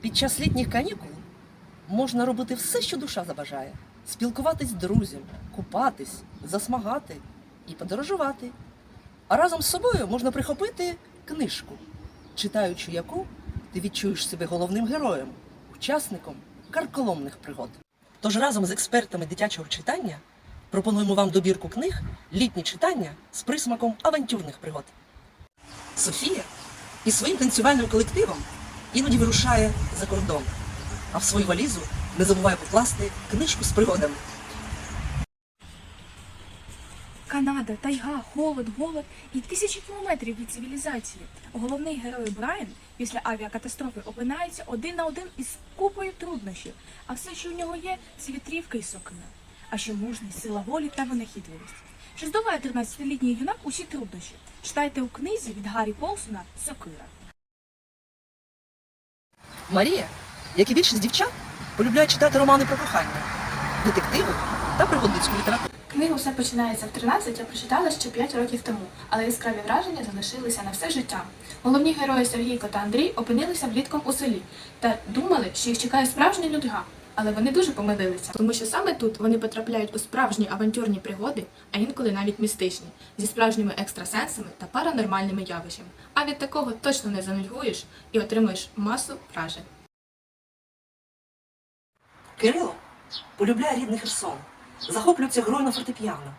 Під час літніх канікул можна робити все, що душа забажає: спілкуватись з друзям, купатись, засмагати і подорожувати. А разом з собою можна прихопити книжку, читаючи яку ти відчуєш себе головним героєм, учасником карколомних пригод. Тож разом з експертами дитячого читання пропонуємо вам добірку книг Літні читання з присмаком авантюрних пригод. Софія із своїм танцювальним колективом іноді вирушає за кордон, а в свою валізу не забуває покласти книжку з пригодами. Канада, тайга, холод, голод і тисячі кілометрів від цивілізації. Головний герой Брайан після авіакатастрофи опинається один на один із купою труднощів, а все, що у нього є, це вітрівка і сокина. А ще мужність, сила волі та винахідливість. Чи здолає 13-літній юнак усі труднощі? Читайте у книзі від Гаррі Полсона Сокира. Марія, як і більшість дівчат, полюбляє читати романи про кохання, детективи та пригодницьку літературу. Книгу все починається в 13 я прочитала ще 5 років тому, але яскраві враження залишилися на все життя. Головні герої Сергійко та Андрій опинилися влітком у селі та думали, що їх чекає справжня нудьга. Але вони дуже помилилися, тому що саме тут вони потрапляють у справжні авантюрні пригоди, а інколи навіть містичні, зі справжніми екстрасенсами та паранормальними явищами. А від такого точно не занудьгуєш і отримуєш масу вражень. Кирило полюбляє рідний Херсон, захоплюється грою на фортепіано.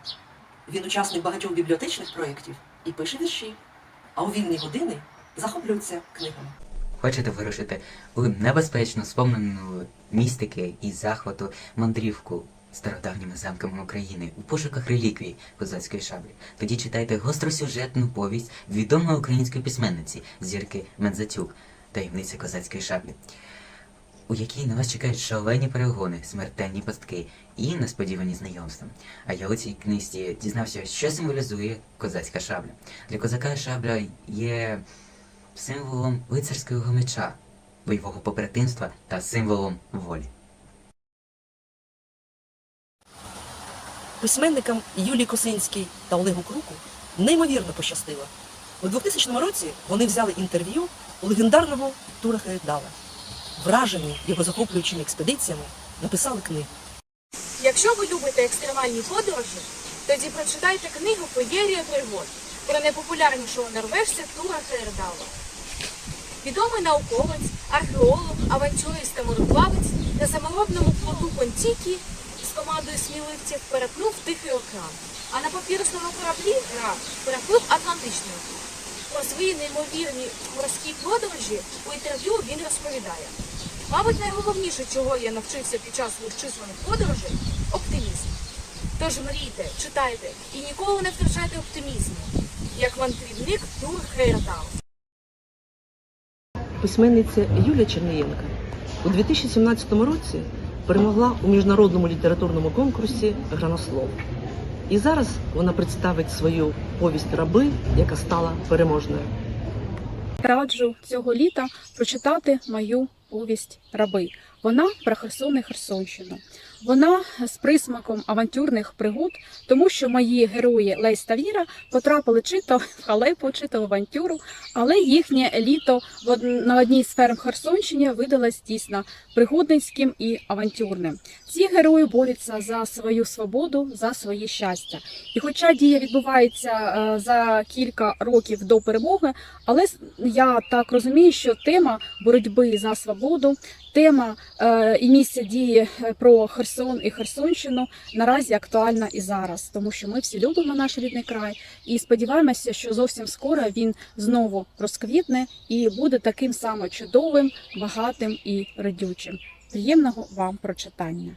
Він учасник багатьох бібліотечних проєктів і пише вірші, а у вільні години захоплюється книгами. Хочете вирушити у небезпечну, сповнену містики і захвату мандрівку стародавніми замками України у пошуках реліквій козацької шаблі? Тоді читайте гостросюжетну повість відомої української письменниці Зірки Мензатюк Таємниця козацької шаблі, у якій на вас чекають шалені перегони, смертельні пастки і несподівані знайомства. А я у цій книзі дізнався, що символізує козацька шабля. Для козака шабля є символом лицарського меча, бойового побратимства та символом волі. Письменникам Юлії Косинській та Олегу Круку неймовірно пощастило. У 2000 році вони взяли інтерв'ю у легендарного Тура Хейдала. Вражені його захоплюючими експедиціями, написали книгу. Якщо ви любите екстремальні подорожі, тоді прочитайте книгу Феєрія пригод про найпопулярнішого норвежця Тура Хейердала. Відомий науковець, археолог, авантюрист та мореплавець на саморобному плоту Контікі з командою сміливців перетнув Тихий океан, а на папірусному кораблі Ра переплив Атлантичний океан. Про свої неймовірні морські подорожі у інтерв'ю він розповідає. Мабуть, найголовніше, чого я навчився під час своїх подорожей оптимізм. Тож мрійте, читайте і ніколи не втрачайте оптимізму, як мандрівник Тур Хейрдал. Письменниця Юлія Чернієнка у 2017 році перемогла у міжнародному літературному конкурсі Гранослов. І зараз вона представить свою повість раби, яка стала переможною. Раджу цього літа прочитати мою повість Раби. Вона про Херсон і Херсонщину. Вона з присмаком авантюрних пригод, тому що мої герої Лесь та Віра потрапили чи то в халепу, чи то в авантюру, але їхнє літо на одній з ферм Херсонщини видалось дійсно пригодницьким і авантюрним. Ці герої борються за свою свободу, за своє щастя. І хоча дія відбувається е, за кілька років до перемоги, але я так розумію, що тема боротьби за свободу, тема е, і місце дії е, про Херсон і Херсонщину наразі актуальна і зараз, тому що ми всі любимо наш рідний край і сподіваємося, що зовсім скоро він знову розквітне і буде таким само чудовим, багатим і родючим. Приємного вам прочитання.